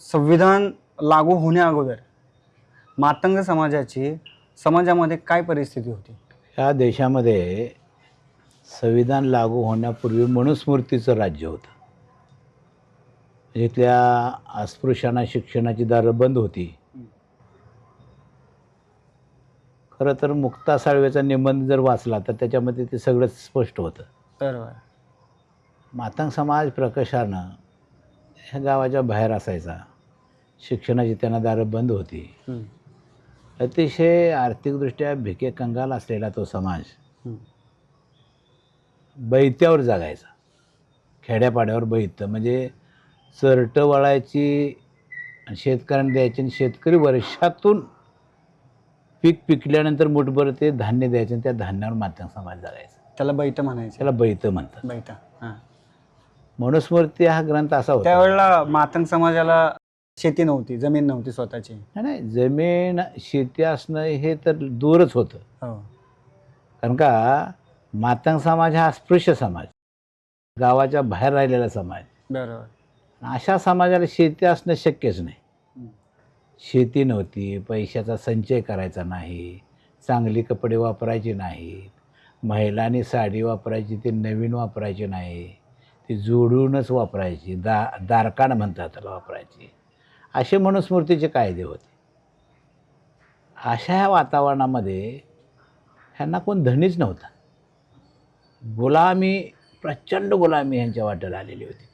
संविधान लागू होण्या अगोदर मातंग समाजाची समाजामध्ये काय परिस्थिती होती? या देशामध्ये संविधान लागू होण्यापूर्वी मनुस्मृतीचं राज्य होतं. इथल्या अस्पृश्यांना शिक्षणाची दारं बंद होती. खरं तर मुक्ता साळवेचा निबंध जर वाचला तर त्याच्यामध्ये ते सगळंच स्पष्ट होतं. बरोबर. मातंग समाज प्रकर्षानं ह्या गावाच्या बाहेर असायचा. शिक्षणाची त्यांना दारं बंद होती. अतिशय आर्थिकदृष्ट्या भिके कंगाल असलेला तो समाज. बैत्यावर जगायचा. खेड्यापाड्यावर बैत म्हणजे चरटं वळायची शेतकऱ्यांना द्यायची आणि शेतकरी वर्षातून पीक पिकल्यानंतर मुठभर ते धान्य द्यायचे आणि त्या धान्यावर मातंग समाज जगायचा. त्याला बैठ म्हणायचे. त्याला बैत म्हणतात. बैठा हां. मनुस्मृती हा ग्रंथ असा होता. त्यावेळेला मातंग समाजाला शेती नव्हती जमीन नव्हती स्वतःची. नाही, नाही जमीन शेती असणं हे तर दूरच होतं. हो. कारण का मातंग समाज हा अस्पृश्य समाज. गावाच्या बाहेर राहिलेला समाज. बरोबर. अशा समाजाला शेती असणं शक्यच नाही. शेती नव्हती पैशाचा संचय करायचा नाही चांगली कपडे वापरायचे नाहीत महिलांनी साडी वापरायची ती नवीन वापरायची नाही. ती जोडूनच वापरायची दा दारकान म्हणतात त्याला वापरायची. असे मनुस्मृतीचे कायदे होते. अशा ह्या वातावरणामध्ये ह्यांना कोण धनीच नव्हता. गुलामी प्रचंड गुलामी ह्यांच्या वाट्याला आलेली होती.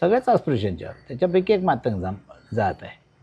सगळ्याच अस्पृश्यांच्यावर त्याच्यापैकी एक मातंग जाम जात आहे.